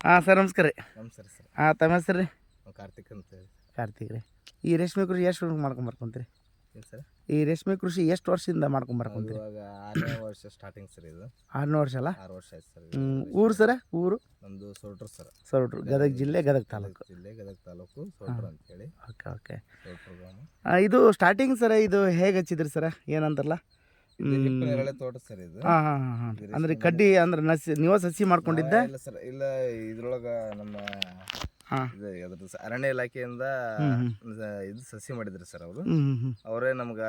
ಹಾಂ ಸರ್ ನಮಸ್ಕಾರ ರೀ. ನಮಸ್ಕಾರ ಸರ್. ಹಾಂ ತಮ್ಮ ಹೆಸರು ರೀ? ಕಾರ್ತಿಕ್ ಅಂತ ಹೇಳಿ. ಕಾರ್ತಿಕ್ ರೀ. ಈ ರೇಷ್ಮೆ ಕೃಷಿ ಎಷ್ಟು ವರ್ಷ ಮಾಡ್ಕೊಂಬರ್ಕೊಂತೀರಿ ಸರ್? ಈ ರೇಷ್ಮೆ ಕೃಷಿ ಎಷ್ಟು ವರ್ಷದಿಂದ ಮಾಡ್ಕೊಂಡು ಮಾಡ್ಕೊಂಬರ್ಕೊಂತೀರಿ ಇವಾಗ ಆರನೇ ವರ್ಷ ಸ್ಟಾರ್ಟಿಂಗ್ ಸರ್ ಇದು. ಆರನೇ ವರ್ಷ ಅಲ್ಲ? ಆರು ವರ್ಷ ಆಯ್ತು ಸರ್ ಊರು ಸರ? ಊರು? ನಮ್ಮದು ಸೋಟ್ರು ಸರ್. ಸೊರಟ್ರು ಗದಗ ಜಿಲ್ಲೆ ಗದಗ ತಾಲೂಕು. ಜಿಲ್ಲೆ ಗದಗ ತಾಲೂಕು ಅಂತ ಹೇಳಿ ಓಕೆ ಓಕೆ. ಗ್ರಾಮ. ಇದು ಸ್ಟಾರ್ಟಿಂಗ್ ಸರ ಇದು ಹೇಗೆ ಹಚ್ಚಿದ್ರಿ ಸರ? ಏನಂತಾರಲ್ಲ ನೇರಳೆ ತೋಟ ಸರ್ ಇದು. ಹಾಂ ಹಾಂ ಹಾಂ ಹಾಂ. ಅಂದ್ರೆ ಕಡ್ಡಿ ಅಂದ್ರೆ ನಸಿ ನೀವು ಸಸಿ ಮಾಡ್ಕೊಂಡಿದ್ದ? ಇಲ್ಲ ಸರ್ ಇಲ್ಲ ಇದ್ರೊಳಗ ನಮ್ಮ ಹಾಂ. ಇದು ಸ- ಅರಣ್ಯ ಇಲಾಖೆಯಿಂದ. ಸ- ಇದು ಸಸಿ ಮಾಡಿದ್ರಿ ಸರ್ ಅವರು. ಅವರೇ ನಮ್ಗ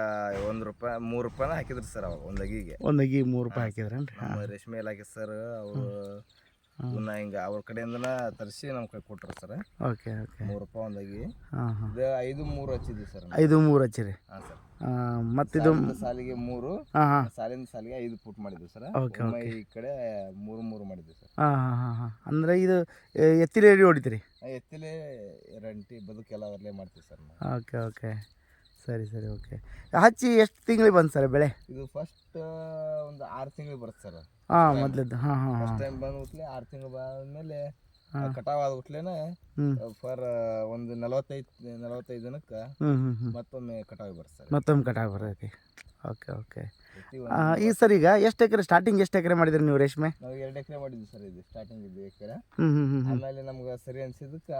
ಒಂದ್ ರೂಪಾಯಿ ಮೂರ್ ರೂಪಾಯಿ ಹಾಕಿದ್ರು ಸರ್ ಅವ್ರು ಒಂದ್ ಅಗಿಗೆ. ಒಂದು ಅಗಿ ಮೂರು ರೂಪಾಯಿ ಹಾಕಿದ್ರೇನ್ರಿ? ಹಾಂ. ನಮ್ಮ ರೇಷ್ಮೆ ಇಲಾಖೆ ಸರ್ ಅವರು. ಇವನ್ನ ಹಿಂಗ ಅವ್ರ ಕಡೆಯಿಂದನ ತರಿಸಿ ನಮ್ಮ ಕೈ ಕೊಟ್ರು ಸರ್. Okay okay. ಮೂರು ರೂಪಾಯಿ ಒಂದಾಗಿ. ಹಾಂ ಹಾಂ. ಇದು ಐದು ಮೂರು ಹಚ್ಚಿದ್ವಿ ಸರ್ ಐದು ಮೂರು ಹಚ್ಚಿರಿ. ಹಾಂ ಸರ್. ಮತ್ತಿದು ಸಾಲಿಗೆ ಮೂರು ಹಾಂ ಹಾಂ. ಸಾಲಿಂದ ಸಾಲಿಗೆ ಐದು ಫುಟ್ ಮಾಡಿದ್ವಿ ಸರ್. ಓಕೆ ಈ ಕಡೆ ಮೂರು ಮೂರು ಮಾಡಿದ್ವಿ ಸರ್. ಹಾಂ ಹಾಂ ಹಾಂ ಹಾಂ. ಅಂದರೆ ಇದು ಎತ್ತಿಲೇರಿ ಹೊಡಿತೀರಿ? ಎತ್ತಿಲೆ ರಂಟಿ ಬದುಕೆಲ್ಲ ಅದರಲ್ಲೇ ಮಾಡ್ತೀವಿ ಸರ್ ಓಕೆ ಓಕೆ. ಸರಿ ಸರಿ ಓಕೆ ಹಚ್ಚಿ ಎಷ್ಟು ತಿಂಗಳಿಗೆ ಬಂತು ಸರ್ ಬೆಳೆ? ಇದು ಫಸ್ಟ್ ಒಂದು ಆರು ತಿಂಗಳು ಬರುತ್ತೆ ಸರ್. ಹಾಂ ಮೊದಲದ್ದು. ಹಾಂ ಹಾಂ ಹಾಂ. ಫಸ್ಟ್ ಟೈಮ್ ಬಂದ್ಬಿಟ್ಲೆ ಆರು ತಿಂಗಳು ಬಂದ್ಮೇಲೆ. ಕಟಾವ್ ಆದ ಉಟ್ಲೇನೆ ಫಾರ್ ಒಂದು ನಲವತ್ತೈದು ನಲವತ್ತೈದು ದಿನಕ್ಕೆ ಮತ್ತೊಮ್ಮೆ ಕಟಾವ್ ಬರುತ್ತೆ ಸರ್. ಮತ್ತೊಮ್ಮೆ ಕಟಾವ್ ಬರ್ತೈತಿ. ಓಕೆ ಓಕೆ ಈ ಸರ್ ಈಗ ಎಷ್ಟು ಎಕರೆ ಸ್ಟಾರ್ಟಿಂಗ್ ಎಷ್ಟು ಎಕರೆ ಮಾಡಿದ್ರಿ ನೀವು ರೇಷ್ಮೆ? ನಾವು ಎರಡು ಎಕರೆ ಮಾಡಿದ್ವಿ ಸರ್ ಇದು ಸ್ಟಾರ್ಟಿಂಗ್ ಇದು ಎಕರೆ. ಆಮೇಲೆ ನಮ್ಗೆ ಸರಿ ಅನ್ಸಿದ್ದಕ್ಕೆ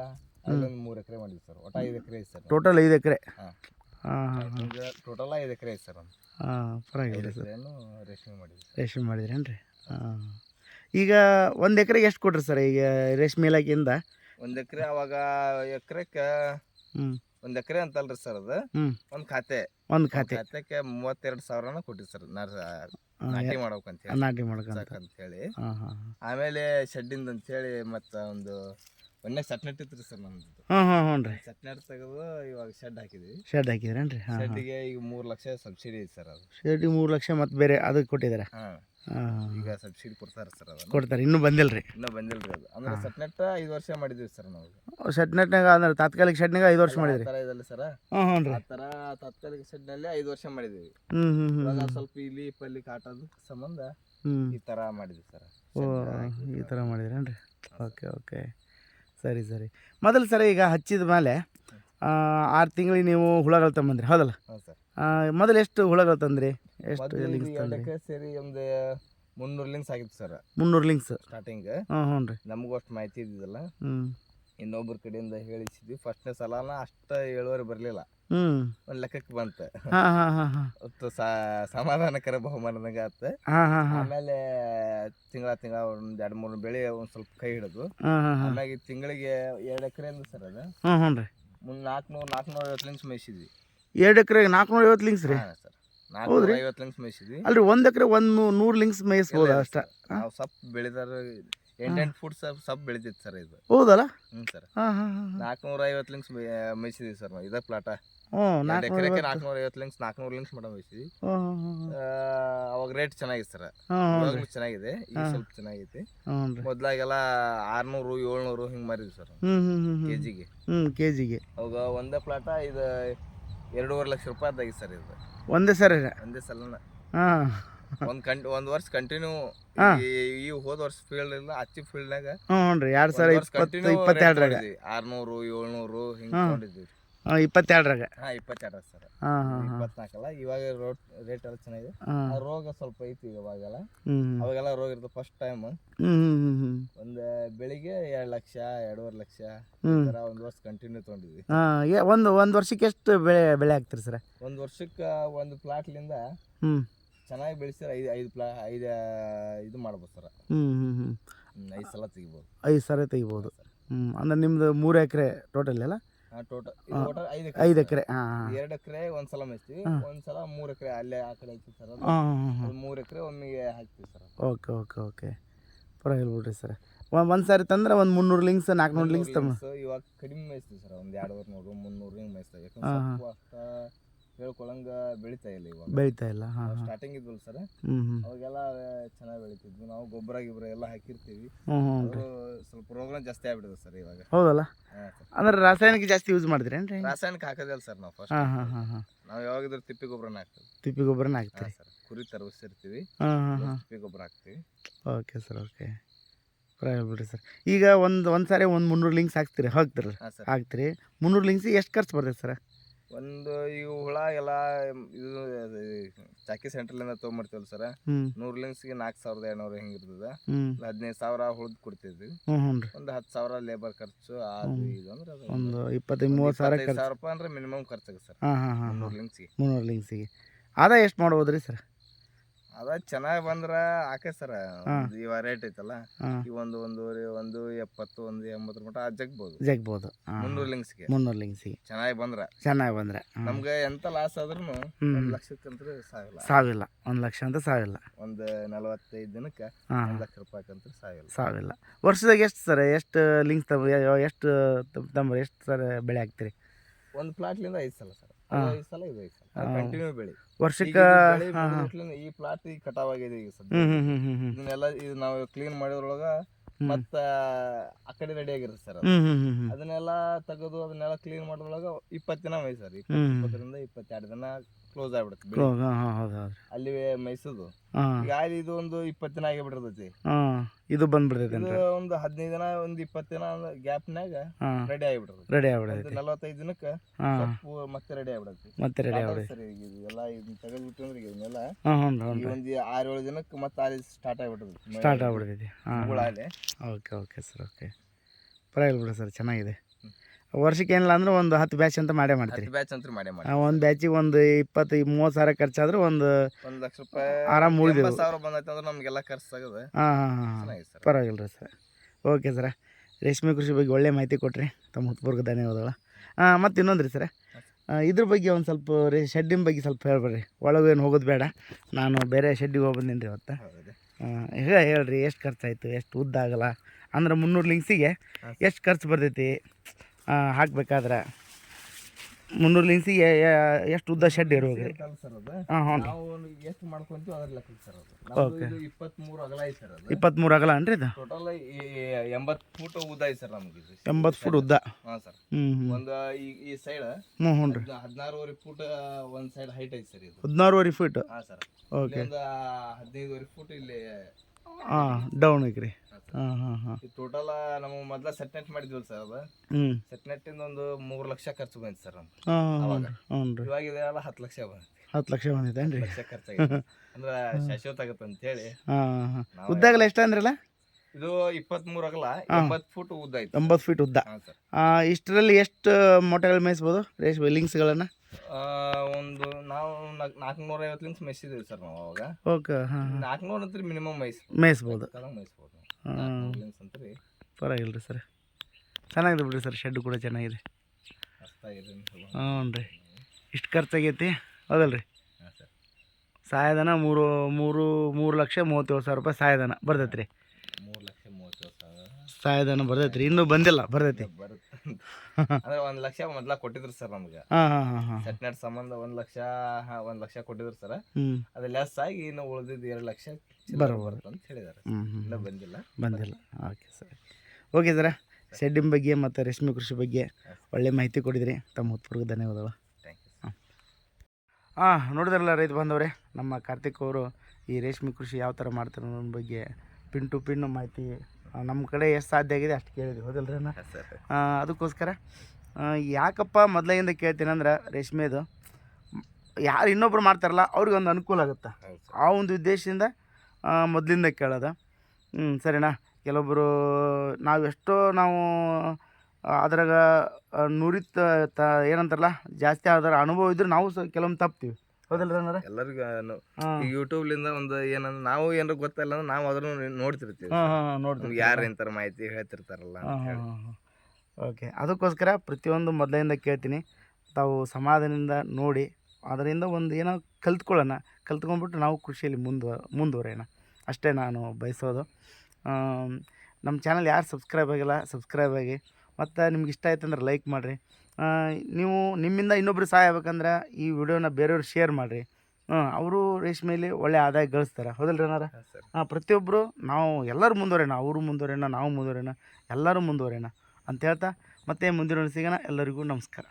ಅಲ್ಲೊಂದು ಮೂರು ಎಕರೆ ಮಾಡಿದ್ವಿ ಸರ್. ಒಟ್ಟು ಐದು ಎಕರೆ ಸರ್ ಟೋಟಲ್ ಐದು ಎಕರೆ. ಹಾಂ ಟೋಟಲ್ ಐದು ಎಕರೆ ಐತೆ ಸರ್ ಒಂದು ಹಾಂ ಪರವಾಗಿಲ್ಲ ಸರ್. ಎಕರೆನು ರೇಷ್ಮೆ ಮಾಡಿದ್ವಿ ರೇಷ್ಮೆ ರೇಷ್ಮೆ ಮಾಡಿದ್ರೇನ್ರಿ? ಹಾಂ. ಈಗ ಒಂದು ಎಕರೆಗೆ ಎಷ್ಟು ಕೊಟ್ರಿ ಸರ್ ಈಗ ರೇಷ್ಮೆ ಇಲಾಖೆಯಿಂದ? ಒಂದು ಎಕರೆ ಅವಾಗ ಎಕರೆಕ್ಕೆ ಹ್ಞೂ ಒಂದು ಎಕರೆ ಅಂತಲ್ರಿ ಸರ್ ಅದು. ಹ್ಞೂ ಒಂದು ಖಾತೆ. ಒಂದು ಖಾತೆ. ಖಾತೆಗೆ ಮೂವತ್ತೆರಡು ಸಾವಿರನ ಕೊಟ್ಟಿರಿ ಸರ್ ನರ್ ನಾಟಿ ಮಾಡ್ಬೇಕಂತ ಹೇಳಿ. ನಾಟಿ ಮಾಡ್ಕಂತ ಹೇಳಿ. ಆಮೇಲೆ ಶೆಡ್ಡಿಂದ ಅಂತೇಳಿ ಮತ್ತು ಒಂದು ಒಂದೇ ಸಟ್ನೆಟ್ ಇತ್ತು ಸರ್ ನಮ್ದು. ಹಾಂ ಹಾಂ ಹ್ಞೂ ರೀ. ಸಟ್ನೆಟ್ ತೆಗೆದು ಇವಾಗ ಶೆಡ್ ಹಾಕಿದ್ವಿ. ಶೆಡ್ ಹಾಕಿದ್ರೇನ್ರಿ ರೀ? ಹಾಂ ಶೆಡ್ಡಿಗೆ ಈಗ ಮೂರು ಲಕ್ಷ ಸಬ್ಸಿಡಿ ಐತೆ ಸರ್ ಅದು. ಶೆಡ್ಡಿಗೆ ಮೂರು ಲಕ್ಷ ಮತ್ತು ಬೇರೆ ಅದಕ್ಕೆ ಕೊಟ್ಟಿದ್ದಾರೆ ಹಾಂ. ಈಗ ಸಬ್ಸಿಡಿ ಕೊಡ್ತಾರೆ ಸರ್ ಅದು ಕೊಡ್ತಾರೆ ಇನ್ನೂ ಬಂದಿಲ್ಲ ರೀ. ಇನ್ನೂ ಬಂದಿಲ್ಲ ರೀ ಅದು. ಅಂದ್ರೆ. ಸಟ್ನೆಟ್ ಐದು ವರ್ಷ ಮಾಡಿದ್ವಿ ಸರ್ ನಾವು. ಶೆಡ್ನೆಟ್ನಾಗ ಅಂದ್ರೆ ತಾತ್ಕಾಲಿಕ ಶೆಡ್ನಾಗ ಐದು ವರ್ಷ ಮಾಡಿದ್ರಿ? ಥರ ಇದಲ್ಲ ಸರ್. ಹಾಂ ಹ್ಞೂ ರೀ. ಆ ಥರ ತಾತ್ಕಾಲಿಕ ಶೆಡ್ನಲ್ಲಿ ಐದು ವರ್ಷ ಮಾಡಿದ್ವಿ. ಹ್ಞೂ ಹ್ಞೂ ಹ್ಞೂ ಇವಾಗ ಸ್ವಲ್ಪ ಇಲ್ಲಿ ಪಲ್ಲಿ ಕಾಟೋದು ಸಂಬಂಧ ಹ್ಞೂ ಈ ಥರ ಮಾಡಿದ್ವಿ ಸರ್. ಓ ಈ ಥರ ಮಾಡಿದ್ರೇನ್ರಿ ಓಕೆ ಓಕೆ ಸರಿ ಸರಿ. ಮೊದಲು ಸರ್ ಈಗ ಹಚ್ಚಿದ ಮೇಲೆ ಆರು ತಿಂಗಳಿಗೆ ನೀವು ಹುಳಗಳು ತಂಬಂದ್ರಿ. ಹೌದಲ್ಲ? ಮೊದಲು ಎಷ್ಟು ಹುಳಗಳು ತಂದ್ರಿ? ಎಷ್ಟು ಲಿಂಕ್ಸ್ ತಂದ್ರಿ? ಸೇರಿ ಒಂದು ಮುನ್ನೂರು ಲಿಂಕ್ಸ್ ಆಗಿತ್ತು ಸರ್. ಮುನ್ನೂರು ಲಿಂಕ್ಸ್ ಸ್ಟಾರ್ಟಿಂಗ್. ಹ್ಞೂ ಹ್ಞೂ ರೀ ನಮಗೂ ಅಷ್ಟು ಮಾಹಿತಿ ಇದ್ದಿದ್ದಲ್ಲ. ಹ್ಞೂ ಇನ್ನೊಬ್ಬರ ಕಡೆಯಿಂದ ಹೇಳಿಸಿದ್ವಿ. ಫಸ್ಟ್ನೇ ಸಲನ ಅಷ್ಟ ಇಳುವರಿ ಬರಲಿಲ್ಲ. ಹ್ಮ್. ಒಂದ್ ಲೆಕ್ಕಕ್ಕೆ ಬಂತ. ಹಾ ಹಾಂ ಹಾಂ ಹಾಂ. ಒಟ್ಟು ಸಾ- ಸಮಾಧಾನಕರ ಬಹುಮಾನದಂಗ ಆತ. ಹಾಂ ಹಾಂ ಹಾಂ. ಆಮೇಲೆ ತಿಂಗಳ ತಿಂಗಳ ಒಂದ್ ಎರಡ್ ಮೂರು ಬೆಳೆ ಒಂದ್ ಸ್ವಲ್ಪ ಕೈ ಹಿಡಿದು. ಹಾ ಹಾ ಹಾ. ಆಮ್ಯಾಗ ಈ ತಿಂಗಳಿಗೆ ಎರಡು ಎಕರೆಯಿಂದ ಸರ್ ಅದು. ಹ್ಞೂ ಹ್ಞೂ ರೀ. ಮುಂದೆ ನಾಲ್ಕುನೂರು ನಾಲ್ಕುನೂರ ಐವತ್ತು ಲಿಂಕ್ಸ್ ಮೇಯಿಸಿದ್ವಿ. ಎರಡು ಎಕರೆಗೆ ನಾಲ್ಕುನೂರ ಐವತ್ತು ಲಿಂಕ್ಸ್ ರೀ? ಹಾಂ ಸರ್. ನಾಲ್ಕುನೂರ ಐವತ್ತು ಲಿಂಕ್ಸ್ ಮೇಯಿಸಿದ್ವಿ. ಅಲ್ರಿ ಒಂದ್ ಎಕರೆ ಒಂದು ನೂರು ಲಿಂಕ್ಸ್ ಮೇಯಿಸ್ಬೋದು ಅಷ್ಟ? ನಾವು ಸಪ್ ಬೆಳೆದಾರ ಎಂಟೆಂಟು ಫುಡ್ ಸಪ್ ಸಪ್ ಬೆಳೆದಿತ್ತು ಸರ್ ಇದು. ಹೌದಲ್ಲ? ಹ್ಞೂ ಸರ್ ಹಾಂ ಹಾಂ ಹಾಂ ನಾಲ್ಕುನೂರ ಐವತ್ತು ಲಿಂಕ್ಸ್ ಮೇಯಿಸಿದ್ವಿ ಸರ್ ನಾವು. ಇದೇ ಪ್ಲಾಟ ಹ್ಞೂ ನಾಲ್ಕುನೂರ ಎಕರೆಗೆ ಐವತ್ತು ನಾಲ್ಕುನೂರ ಐವತ್ತು ಲಿಂಕ್ಸ್ ನಾಲ್ಕುನೂರು ಲಿಂಕ್ಸ್ ಮಾಡೋ ಮೇಯಿಸಿದ್ವಿ ಅವಾಗ ರೇಟ್ ಚೆನ್ನಾಗಿತ್ತು ಸರ್ ಇವಾಗಲೂ ಚೆನ್ನಾಗಿದೆ. ಈಗ ಸ್ವಲ್ಪ ಚೆನ್ನಾಗೈತಿ. ಮೊದ್ಲಾಗೆಲ್ಲ ಆರ್ನೂರು ಏಳ್ನೂರು ಹಿಂಗೆ ಮಾರಿದ್ವಿ ಸರ್ ಕೆ ಜಿಗೆ ಹ್ಞೂ ಕೆ ಜಿಗೆ ಅವಾಗ ಒಂದೇ ಪ್ಲಾಟ ಇದು ಎರಡೂವರೆ ಲಕ್ಷ ರೂಪಾಯಿ ಅದಾಗಿ ಸರ್ ಇದು. ಒಂದೇ ಸರ್. ಒಂದೇ ಸಲನ. ಹಾಂ. ಒಂದು ಕಂಟ್ ಒಂದ್ ವರ್ಷ ಕಂಟಿನ್ಯೂ. ಈ ಹೋದ ವರ್ಷ ಫೀಲ್ಡ್ ಇಲ್ಲ ಅಚ್ಚಿ ಫೀಲ್ಡ್ ನಾಗ ಹ್ಞೂ ಎರಡ್ ಸಾವಿರ ಇಪ್ಪತ್ತು ಇಪ್ಪತ್ತೆರಡರಾಗ. ಆರ್ನೂರು ಏಳ್ನೂರು ಹಿಂಗೆ. ತಗೊಂಡಿದ್ವಿ ಇಪ್ಪತ್ತೆರಡರಾಗ. ಹಾಂ ಇಪ್ಪತ್ತೆರಡು ಸರ್. ಇಪ್ಪತ್ನಾಲ್ಕಲ್ಲ ಇವಾಗ ರೋಡ್ ರೇಟ್ ಎಲ್ಲ ಚೆನ್ನಾಗಿದೆ. ಆ ರೋಗ ಸ್ವಲ್ಪ ಐತಿ ಇವಾಗೆಲ್ಲ. ಅವಾಗೆಲ್ಲ ರೋಗ ಇರ್ತದೆ ಫಸ್ಟ್ ಟೈಮ್ ಒಂದು ಬೆಳಿಗ್ಗೆ ಎರಡು ಲಕ್ಷ ಎರಡೂವರೆ ಲಕ್ಷ ಒಂದ್ ವರ್ಷ ಕಂಟಿನ್ಯೂ ತೊಗೊಂಡಿದ್ವಿ ಒಂದು ಒಂದು ವರ್ಷಕ್ಕೆ ಎಷ್ಟು ಬೆಳೆ ಬೆಳೆ ಹಾಕ್ತೀರಿ ಸರ್? ಒಂದು ವರ್ಷಕ್ಕೆ ಒಂದು ಪ್ಲಾಟ್ಲಿಂದ ಚೆನ್ನಾಗಿ ಬೆಳೆಸಿದ್ರೆ ಐದು ಐದು ಪ್ಲಾ ಐದು ಇದು ಮಾಡ್ಬೋದು ಸರ್. ಹ್ಞೂ ಹ್ಞೂ ಹ್ಞೂ ಐದು ಸಲ ತೆಗಿಬೋದು. ಐದು ಸಲ ತೆಗಿಬೋದು. ಹ್ಞೂ ಅಂದ್ರೆ ನಿಮ್ದು ಮೂರು ಎಕರೆ ಟೋಟಲ್ ಅಲ್ಲ ಟೋಟಲ್. ಟೋಟಲ್ ಐದು ಐದು ಎಕರೆ ಹಾಂ ಹಾಂ. ಎರಡು ಎಕರೆ ಒಂದು ಸಲ ಮೇಯ್ತೀವಿ. ಒಂದು ಸಲ ಮೂರು ಎಕರೆ ಅಲ್ಲೇ ಆ ಕಡೆ ಐತಿ ಸರ್. ಅದು ಮೂರು ಎಕರೆ ಒಮ್ಮೆಗೆ ಹಾಕ್ತೀವಿ ಸರ್. Okay okay okay. ಪರವಾಗಿಲ್ಲ ಬಿಡ್ರಿ ಸರ್. ಒಂದು ಸಾರಿ ತಂದ್ರೆ ಒಂದು ಮುನ್ನೂರು ಲಿಂಕ್ಸ್ ನಾಲ್ಕುನೂರು ಲಿಂಕ್ಸ್ ತಮ್ಮ ಇವಾಗ ಕಡಿಮೆ ಮೇಯಿಸ್ತೀವಿ ಸರ್. ಒಂದು ಎರಡುವರೆ ನೂರು ಮುನ್ನೂರು ಲಿಂಕ್ ಮೇಯಿಸ್ತೀವಿ. ಯಾಕಂದ್ರೆ ಹೇಳ್ಕೊಳಂಗ ಬೆಳಿತಾ ಇಲ್ಲ ಇವಾಗ. ಬೆಳೀತಾ ಇಲ್ಲ ಹಾಂ ಹಾಂ. ಸ್ಟಾರ್ಟಿಂಗ್ ಇದ್ವಲ್ಲ ಸರ್ ಹ್ಞೂ ಹ್ಞೂ ಅವಾಗೆಲ್ಲ ಚೆನ್ನಾಗಿ ಬೆಳಿತಿದ್ವಿ. ನಾವು ಗೊಬ್ಬರ ಗಿಬ್ಬರ ಎಲ್ಲ ಹಾಕಿರ್ತೀವಿ. ಹ್ಞೂ ಹ್ಞೂ ರೀ ಅದು ಸ್ವಲ್ಪ ರೋಗನ ಜಾಸ್ತಿ ಆಗ್ಬಿಟ್ಟಿದೆ ಸರ್ ಇವಾಗ. ಹೌದಲ್ಲ? ಹಾ. ಅಂದ್ರೆ ರಾಸಾಯನಿಕ ಜಾಸ್ತಿ ಯೂಸ್ ಮಾಡಿದ್ರೇನ್ರಿ ರಾಸಾಯನಿಕ ಹಾಕೋದಿಲ್ಲ ಸರ್ ನಾವು ಫಸ್ಟ್ ಹಾಂ ಹಾಂ ಹಾಂ ಹಾಂ. ನಾವು ಯಾವಾಗಿದ್ರು ತಿಪ್ಪಿ ಗೊಬ್ಬರನ ಹಾಕ್ತೀವಿ. ತಿಪ್ಪಿ ಗೊಬ್ಬರನ ಹಾಕ್ತೀವಿ ಹಾಕ್ತೀರಿ ಸರ್ ಕುರಿ ತರಬಿಸಿರ್ತೀವಿ ಹಾಂ ಹಾಂ ಹಾಂ. ತಿಪ್ಪಿ ಗೊಬ್ಬರ ಹಾಕ್ತೀವಿ. Okay sir okay. ಪರವಾಗಿಲ್ಲ ಬಿಡ್ರಿ ಸರ್ ಈಗ ಒಂದು ಒಂದು ಸಾರಿ ಒಂದು ಮುನ್ನೂರು ಲಿಂಕ್ಸ್ ಹಾಕ್ತೀರಿ ಹಾಕ್ತಿರಲ್ಲ? ಹಾ ಸರ್ ಹಾಕ್ತೀರಿ. ಮುನ್ನೂರು ಲಿಂಕ್ಸಿಗೆ ಎಷ್ಟು ಖರ್ಚು ಬರ್ತೈತೆ ಸರ್ ಒಂದು ಈ ಹುಳ ಎಲ್ಲ ಇದು ಚಾಕಿ ಸೆಂಟ್ರಲಿಂದ ತೊಗೊಂಬರ್ತೀವಲ್ಲ ಸರ್? ನೂರ್ ನೂರು ಲಿಂಕ್ಸ್ಗೆ ನಾಲ್ಕು ಸಾವಿರದ ಎರಡುನೂರು ಹಿಂಗೆ ಇರ್ತದ. ಹದಿನೈದು ಸಾವಿರ ಹುಳ್ದು ಕೊಡ್ತಿದ್ವಿ. ಒಂದು ಹತ್ತು ಸಾವಿರ ಲೇಬರ್ ಖರ್ಚು ಅದು ಇದು ಅಂದ್ರೆ ಅದು. ಒಂದು ಇಪ್ಪತ್ತೈದು ಮೂವತ್ತು ಸಾವಿರ ಸಾವಿರ ರೂಪಾಯಿ ಅಂದ್ರೆ ಮಿನಿಮಮ್ ಖರ್ಚು ಸರ್. ಹಾಂ ಹಾಂ ಹಾಂ ಹಾಂ. ಮುನ್ನೂರು ಲಿಂಕ್ಸಿಗೆ ಆದಾಯ ಎಷ್ಟು ಮಾಡ್ಬೋದು ರೀ ಸರ್? ಅದ ಚೆನ್ನಾಗಿ ಬಂದ್ರ ಆಕೆ ಸರ್. ಈ ಇವ ರೇಟ್ ಐತಲ್ಲ ಈ ಒಂದು ಒಂದೂವರೆ ಒಂದು ಎಪ್ಪತ್ತು ಒಂದು ಎಂಬತ್ತರ ಮಟ ಜಗ್ಬೋದು. ಜಗ್ಬೋದು. ಮುನ್ನೂರು ಲಿಂಕ್ಸ್ಗೆ ಮುನ್ನೂರು ಲಿಂಗ್ಸ್ಗೆ. ಚೆನ್ನಾಗಿ ಬಂದ್ರ. ಚೆನ್ನಾಗಿ ಬಂದ್ರ. ನಮ್ಗೆ ಎಂತ ಲಾಸ್ ಆದ್ರೂ ಒಂದ್ ಲಕ್ಷಕ್ಕಂತ್ರ ಸಾವಿಲ್ಲ. ಸಾವಿಲ್ಲ. ಒಂದು ಲಕ್ಷ ಅಂತ ಸಾವಿಲ್ಲ. ಒಂದು ನಲವತ್ತೈದು ದಿನಕ್ಕೆ ಒಂದು ಲಕ್ಷ ರೂಪಾಯಿಕಂತ ಸಾವಿಲ್ಲ. ಸಾವಿಲ್ಲ. ವರ್ಷದಾಗ ಎಷ್ಟು ಸರ್? ಎಷ್ಟು ಲಿಂಕ್ಸ್ ತಮ್ಮ ಎಷ್ಟು ತಮ್ಮ ಎಷ್ಟು ಸರ್ ಬೆಳೆ ಹಾಕ್ತೀರಿ? ಒಂದು ಪ್ಲಾಟ್ಲಿಂದ ಐದು ಸಲ ಸರ್. ಸಲ ಇದು ಕಂಟಿನ್ಯೂ ಬೆಳಿ. ಈಗ ವರ್ಷಕ್ಕೆ ಇದು ಬೆಳೆ ಈ ಪ್ಲಾಟ್ ಈಗ ಕಟಾವ್ ಆಗಿದೆ ಈಗ ಸದ್ಯ. ಇದನ್ನೆಲ್ಲ ಇದು ನಾವು ಕ್ಲೀನ್ ಮಾಡಿದ್ರೊಳಗ. ಮತ್ತ ಆ ಕಡೆ ರೆಡಿ ಆಗಿರುತ್ತೆ ಸರ್ ಅದನ್ನೆಲ್ಲ ತೆಗೆದು ಅದನ್ನೆಲ್ಲ ಕ್ಲೀನ್ ಮಾಡೋದ್ರೊಳಗ ಇಪ್ಪತ್ತು ದಿನ ವಯಸ್ಸು ಸರ್. ಹ್ಮ್. ಇಪ್ಪತ್ತರಿಂದ ಇಪ್ಪತ್ತೆರಡು ದಿನ ಕ್ಲೋಸ್ ಆಗ್ಬಿಡುತ್ತೆ ಬೆಳೆ. ಹಾಂ ಹಾಂ ಹೌದು ಹೌದು. ಅಲ್ಲಿ ಮೈಸೂರು. ಈಗ ಇದು ಒಂದು ಇಪ್ಪತ್ತು ದಿನ ಆಗಿಬಿಟ್ಟಿರ್ತೈತಿ ಹಾಂ ಇದು ಬಂದ್ಬಿಡ್ತೈತೆ ಇದು ಒಂದು ಹದಿನೈದು ದಿನ ಒಂದು ಇಪ್ಪತ್ತು ದಿನ ಗ್ಯಾಪ್ನಾಗ ರೆಡಿ ಆಗಿಬಿಡ್ತೈತಿ ರೆಡಿ ಆಗ್ಬಿಡೈತಿ ನಲವತ್ತೈದು ದಿನಕ್ಕೆ ಸೊಪ್ಪು ಮತ್ತೆ ರೆಡಿ ಆಗ್ಬಿಡತ್ತೆ ಮತ್ತೆ ರೆಡಿ ಆಗಿ ಸರ್ ಈಗ ಇದು ಎಲ್ಲ ಇದನ್ನ ತೆಗೆದ್ಬಿಟ್ಟು ಅಂದ್ರೆ ಇದನ್ನೆಲ್ಲ ಈ ಒಂದು ಆರು ಏಳು ದಿನಕ್ಕೆ ಮತ್ತೆ ಅಲ್ಲಿ ಸ್ಟಾರ್ಟ್ ಆಗಿಬಿಡ್ತೈತಿ ಸ್ಟಾರ್ಟ್ ಆಗಿಬಿಡ್ತೈತಿ ಹಾಂ ಓಕೆ ಓಕೆ ಸರ್ ಓಕೆ ಪರವಾಗಿಲ್ಲ ಬಿಡಿ ಸರ್ ಚೆನ್ನಾಗಿದೆ. ವರ್ಷಕ್ಕೆ ಏನಿಲ್ಲ ಅಂದ್ರೆ ಒಂದು ಹತ್ತು ಬ್ಯಾಚ್ ಅಂತ ಮಾಡೇ ಮಾಡ್ತೀರಿ. ಬ್ಯಾಚ್ ಅಂತ ಮಾಡೇ ಮಾಡಿ ಒಂದು ಬ್ಯಾಚಿಗೆ ಒಂದು ಇಪ್ಪತ್ತು ಮೂವತ್ತು ಸಾವಿರ ಖರ್ಚಾದ್ರೆ ಒಂದು ಒಂದು ಲಕ್ಷ ರೂಪಾಯಿ ಆರಾಮ್ ಎಂಬತ್ತು ಸಾವಿರ ಬಂದೈತೆ ಅಂದ್ರೆ ನಮಗೆಲ್ಲ ಖರ್ಚು ಆಗೋದು ಹಾಂ ಹಾಂ ಹಾಂ ಪರವಾಗಿಲ್ಲ ರೀ ಸರ್. ಓಕೆ ಸರ. ರೇಷ್ಮೆ ಕೃಷಿ ಬಗ್ಗೆ ಒಳ್ಳೆ ಮಾಹಿತಿ ಕೊಟ್ರಿ. ತಮ್ಮ ಹೃತ್ಪೂರ್ವಕ ಧನ್ಯವಾದಗಳು. ಹಾಂ ಮತ್ತು ಇನ್ನೊಂದು ರೀ ಸರ್. ಇದ್ರ ಬಗ್ಗೆ ಒಂದು ಸ್ವಲ್ಪ ರೀ ಶೆಡ್ಡಿನ ಬಗ್ಗೆ ಸ್ವಲ್ಪ ಹೇಳ್ಬೇಡ್ರಿ. ಒಳಗೇನು ಏನು ಹೋಗೋದು ಬೇಡ. ನಾನು ಬೇರೆ ಶೆಡ್ಡಿಗೆ ಹೋಗಿ ಬಂದೀನಿ ರೀ ಇವತ್ತು ಈಗ ಹೇಳ್ರಿ ಎಷ್ಟು ಖರ್ಚಾಯಿತು ಎಷ್ಟು ಉದ್ದ ಆಗಲ್ಲ. ಅಂದ್ರೆ ಮುನ್ನೂರು ಲಿಂಕ್ಸಿಗೆ ಎಷ್ಟು ಖರ್ಚು ಬರ್ತೈತಿ? ಹಾಕ್ಬೇಕಾದ್ರೆ. ಮುನ್ನೂರು ಲಿಂಕ್ಸಿಗೆ ಎಷ್ಟು ಉದ್ದ ಶೆಡ್ ರೀ ಅದು. ಹಾಂ ಹ್ಞೂ ರೀ. ಎಷ್ಟು ಮಾಡ್ಕೊಂತೀವಿ ಅದ್ರ ಲೆಕ್ಕ ಸರ್ ಅದು. ಇದು ಇಪ್ಪತ್ತ್ಮೂರು ಅಗಲ ಐತೆ ಸರ್ ಅದು. ಇಪ್ಪತ್ತ್ಮೂರು ಆಗಲ್ಲ ಅನ್ರಿ ಇದು? ಟೋಟಲ್ ಎಂಬತ್ತು ಫೂಟ್ ಉದ್ದ ಐತೆ ಸರ್ ನಮಗೆ ಇದು. ಎಂಬತ್ತು ಫೂಟ್ ಉದ್ದ. ಹಾಂ ಸರ್. ಹ್ಞೂ ಒಂದು ಈ ಈ ಸೈಡ್ ಹ್ಞೂ ಹ್ಞೂ ರೀ. ಹದಿನಾರೂವರೆ ಫೂಟ್ ಒಂದು ಸೈಡ್ ಹೈಟ್ ಐತೆ ಸರ್ ಇದು. ಹದಿನಾರೂವರೆ ಫೀಟ್? ಹಾಂ ಸರ್. ಓಕೆ. ಒಂದು ಹದಿನೈದುವರೆ ಫೂಟ್ ಇಲ್ಲಿ ಹಾಂ ಡೌನ್ ಐತ್ರಿ. ಹಾಂ ಹಾಂ ಟೋಟಲ್ ನಮ್ಮ ಮೊದಲ ಸೆಟ್ ನೆಟ್ ಮಾಡಿದ್ವಲ್ಲ ಸರ್ ಅದು? ಹ್ಞೂ ಸೆಟ್ ನೆಟ್ಟಿಂದ ಒಂದು ಮೂರು ಲಕ್ಷ ಖರ್ಚು ಬಂತು ಸರ್ ನಮ್ದು. ಹಾಂ ಹ್ಞೂ ಹ್ಞೂ ರೀ ಇವಾಗ ಇದೆಲ್ಲ ಹತ್ತು ಲಕ್ಷ ಬಂತು. ಹತ್ತು ಲಕ್ಷ ಬಂದಿದೆ ರೀ ಲಕ್ಷ ಖರ್ಚಾಗಿದೆ. ಅಂದ್ರೆ ಶಾಶ್ವತ ಆಗತ್ತೆ ಅಂತ ಹೇಳಿ ಹಾಂ ಉದ್ದಾಗಲ್ಲ ಎಷ್ಟು ಅಂದ್ರಲ್ಲ? ಇದು ಇಪ್ಪತ್ಮೂರು ಆಗಲ್ಲ ಎಂಬತ್ತು ಫೂಟ್ ಉದ್ದ ಐತೆ ಎಂಬತ್ತು ಫೀಟ್ ಉದ್ದ. ಹಾಂ ಸರ್ ಆ, ಇಷ್ಟರಲ್ಲಿ ಎಷ್ಟು ಮೊಟ್ಟೆಗಳು ಮೇಯಿಸ್ಬೋದು? ರೇಷ್ಮೆ ಲಿಂಕ್ಸ್ಗಳನ್ನು ಒಂದು ನಾವು ನಾಲ್ಕುನೂರ ಐವತ್ತು ನಿಮಿಷ ಮೇಯಿಸಿದೀವಿ ಸರ್ ನಾವು ಅವಾಗ. ಓಕೆ ಹಾಂ ನಾಲ್ಕುನೂರ ಅಂತ ಮಿನಿಮಮ್ ಮೇಯ್ಸ್ ಮೇಯಿಸ್ಬೋದು. ಮೇಯಿಸ್ಬೋದು. ಅಂತ ರೀ ಪರವಾಗಿಲ್ಲ ರೀ ಸರ್. ಚೆನ್ನಾಗಿದೆ ಬಿಡಿ ಸರ್ ಶೆಡ್ ಕೂಡ ಚೆನ್ನಾಗಿದೆ. ಹ್ಞೂ ರೀ. ಇಷ್ಟು ಖರ್ಚಾಗೈತಿ? ಹೌದಲ್ಲ ರೀ ಸಾಯಧನ ಸಹಾಯಧನ ಮೂರು ಮೂರು ಮೂರು ಲಕ್ಷ ಮೂವತ್ತೇಳು ಸಾವಿರ ರೂಪಾಯಿ ಸಾಯಧನ ಬರ್ತೈತೆ ರೀ ಮೂರು ಲಕ್ಷ ಮೂವತ್ತೇಳು ಸಾವಿರ. ಸಹಾಯಧನ ಬರ್ತೈತೆ ರೀ ಇನ್ನೂ ಬಂದಿಲ್ಲ ಬರ್ತೈತಿ. ಬರುತ್ತೆ. ಅಂದ್ರೆ ಒಂದು ಲಕ್ಷ ಮೊದ್ಲ ಕೊಟ್ಟಿದ್ರು ಸರ್ ನಮ್ಗೆ. ಹಾಂ ಹಾಂ ಹಾಂ ಹಾಂ. ಸೆಟ್ ಸಂಬಂಧ ಒಂದ್ ಲಕ್ಷ ಹಾ, ಒಂದ್ ಲಕ್ಷ ಕೊಟ್ಟಿದ್ರು ಸರ್. ಹ್ಞೂ ಅದು ಲೆಸ್ ಆಗಿ ಇನ್ನು ಉಳಿದಿದ್ದು ಎರಡು ಲಕ್ಷ ಬರೋಬ್ಬರ. ಬರುತ್ತೆ ಅಂತ ಹೇಳಿದಾರೆ. ಇನ್ನೂ ಬಂದಿಲ್ಲ. ಬಂದಿಲ್ಲ. Okay sir. Okay sir. ಶೆಡ್ಡಿನ ಬಗ್ಗೆ ಮತ್ತು ರೇಷ್ಮೆ ಕೃಷಿ ಬಗ್ಗೆ ಒಳ್ಳೆ ಮಾಹಿತಿ ಕೊಡಿದ್ರಿ. ತಮ್ಮ ಉತ್ಪರ್ಗ ಧನ್ಯವಾದಗಳು. ಥ್ಯಾಂಕ್ ಯು ಹಾಂ ನೋಡಿದ್ರಲ್ಲ ರೈತ ಬಾಂಧವರೇ ನಮ್ಮ ಕಾರ್ತಿಕ್ ಅವರು ಈ ರೇಷ್ಮೆ ಕೃಷಿ ಯಾವ ಥರ ಮಾಡ್ತಾರೆ ಅನ್ನೋದ್ರ ಬಗ್ಗೆ ಪಿನ್ ಟು ಪಿನ್ ಮಾಹಿತಿ ನಮ್ಮ ಕಡೆ ಎಷ್ಟು ಸಾಧ್ಯ ಆಗಿದೆ ಅಷ್ಟು ಕೇಳಿದ್ವಿ ಹೌದಲ್ರಿ ಅಣ್ಣ? ಅದಕ್ಕೋಸ್ಕರ ಯಾಕಪ್ಪ ಮೊದಲಿಂದ ಕೇಳ್ತೀನಿ ಅಂದ್ರೆ ರೇಷ್ಮೆದು ಯಾರು ಇನ್ನೊಬ್ರು ಮಾಡ್ತಾರಲ್ಲ ಅವ್ರಿಗೆ ಒಂದು ಅನುಕೂಲ ಆಗುತ್ತೆ? ಆ ಒಂದು ಉದ್ದೇಶದಿಂದ ಮೊದಲಿಂದ ಕೇಳೋದು. ಹ್ಞೂ ಸರಿನಾ? ಕೆಲವೊಬ್ಬರು ನಾವು ಎಷ್ಟೋ ನಾವು ಅದ್ರಾಗ ನುರಿತ ತ ಏನಂತಾರಲ್ಲ ಜಾಸ್ತಿ ಆದ್ರೆ ಅನುಭವ ಇದ್ರೆ ನಾವು ಸ ಕೆಲವೊಂದು ತಪ್ತೀವಿ. ಹೌದಲ್ರಿ ಅಣ್ಣಾರ ಎಲ್ಲರಿಗೂ ಯೂಟ್ಯೂಬ್ ಲಿಂದ ಒಂದು ಏನಂದ್ರೆ ನಾವು ಏನಾರ ಗೊತ್ತಿಲ್ಲ ಅಂದ್ರೆ ನಾವು ಅದನ್ನು ನೋಡ್ತಿರ್ತೀವಿ. ಹಾಂ ಹಾಂ ನೋಡ್ತೀವಿ ಯಾರು ಇಂಥರ ಮಾಹಿತಿ ಹೇಳ್ತಿರ್ತಾರಲ್ಲ ಅಂತ ಹೇಳಿ. ಓಕೆ. ಅದಕ್ಕೋಸ್ಕರ ಪ್ರತಿಯೊಂದು ಮೊದಲಿಂದ ಕೇಳ್ತೀನಿ. ತಾವು ಸಮಾಧಾನದಿಂದ ನೋಡಿ ಅದರಿಂದ ಒಂದು ಏನೋ ಕಲ್ತ್ಕೊಳ್ಳೋಣ. ಕಲ್ತ್ಕೊಂಡ್ಬಿಟ್ಟು ನಾವು ಕೃಷಿಯಲ್ಲಿ ಮುಂದುವ ಮುಂದುವರೆಯೋಣ. ಅಷ್ಟೇ ನಾನು ಬಯಸೋದು. ಆಮ್, ನಮ್ಮ ಚಾನಲ್ ಯಾರು ಸಬ್ಸ್ಕ್ರೈಬ್ ಆಗಿಲ್ಲ ಸಬ್ಸ್ಕ್ರೈಬ್ ಆಗಿ. ಮತ್ತು ನಿಮ್ಗೆ ಇಷ್ಟ ಆಯ್ತು ಅಂದ್ರೆ ಲೈಕ್ ಮಾಡಿರಿ. ನೀವು ನಿಮ್ಮಿಂದ ಇನ್ನೊಬ್ರು ಸಹಾಯ ಆಗ್ಬೇಕಂದ್ರೆ ಈ ವಿಡಿಯೋನ ಬೇರೆಯವ್ರು ಶೇರ್ ಮಾಡಿರಿ. ಹಾಂ ಅವರು ರೇಷ್ಮೆಯಲ್ಲಿ ಒಳ್ಳೆ ಆದಾಯ ಗಳಿಸ್ತಾರೆ. ಹೌದಲ್ರಿ ಏನಾರ ಹಾಂ ಪ್ರತಿಯೊಬ್ಬರು ನಾವು ಎಲ್ಲರೂ ಮುಂದುವರೆಯೋಣ ಅವರು ಮುಂದುವರೆಯೋಣ ನಾವು ಮುಂದುವರೆಯೋಣ ಎಲ್ಲರೂ ಮುಂದುವರೆಯೋಣ ಅಂತ ಹೇಳ್ತಾ ಮತ್ತೆ ಮುಂದಿನ ಸಿಗೋಣ. ಎಲ್ಲರಿಗೂ ನಮಸ್ಕಾರ.